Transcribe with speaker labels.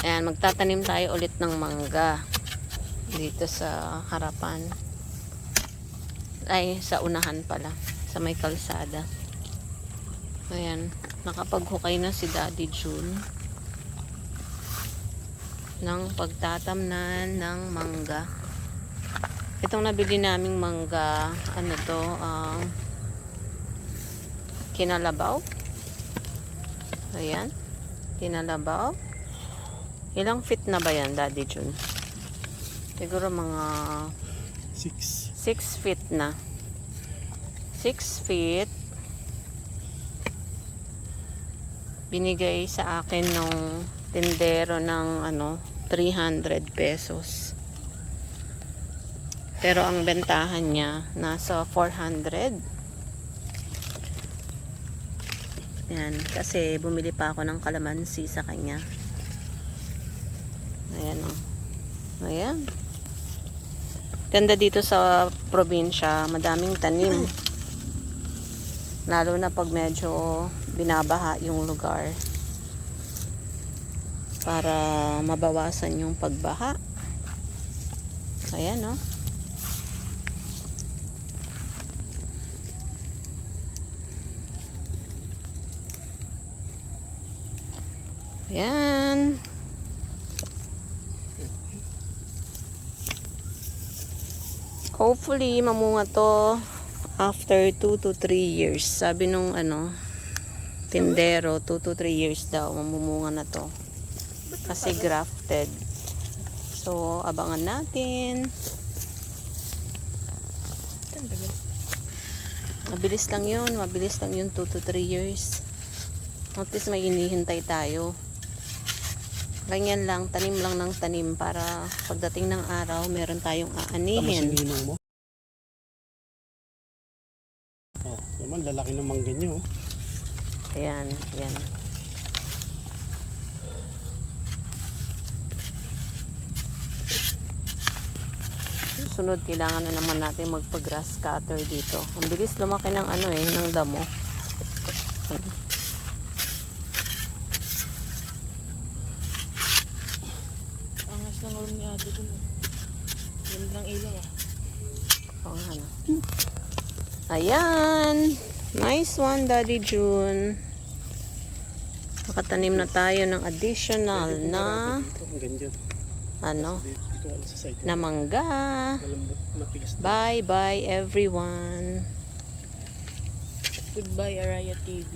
Speaker 1: Ayan, magtatanim tayo ulit ng mangga. Dito sa harapan. Ay, sa unahan pala. Sa may kalsada. Ayan, nakapaghukay na si Daddy June ng pagtatamnan ng mangga. Itong nabili naming mangga, ano to, ah, kinalabaw. Ayan, kinalabaw. Ilang feet na ba yan, Daddy June? Siguro mga
Speaker 2: Six.
Speaker 1: 6 feet na. 6 feet. Binigay sa akin nung tindero ng ano, 300 pesos. Pero ang bentahan niya nasa 400. Yan, kasi bumili pa ako ng kalamansi sa kanya. Ayan o. Ayan. Ganda dito sa probinsya, madaming tanim. Lalo na pag medyo binabaha yung lugar. Para mabawasan yung pagbaha. Ayan, no? Ayan. Hopefully, mamunga to after 2 to 3 years. Sabi nung ano, tindero, 2 to 3 years daw, mamumunga na to. Kasi grafted. So, abangan natin. Mabilis lang yun. Mabilis lang yun 2 to 3 years. At least may inihintay tayo. Ganyan lang, tanim lang ng tanim para pagdating ng araw, meron tayong
Speaker 2: Tama
Speaker 1: aanihin.
Speaker 2: ninong mo. Oh, naman lalaki ng mangga niyo. oh.
Speaker 1: Ayan, ayan. Susunod, kailangan na naman natin magpa-grass cutter dito. Ang bilis lumaki ng ano eh, ng damo.
Speaker 3: Ng ulo ni ate dun. Yan lang ilaw ah.
Speaker 1: Oo nga? Ayan! Nice one, Daddy June. Nakatanim na tayo ng additional na ano, na mangga.
Speaker 2: Malambot, matigas.
Speaker 1: Bye bye everyone.
Speaker 3: Goodbye Araya TV.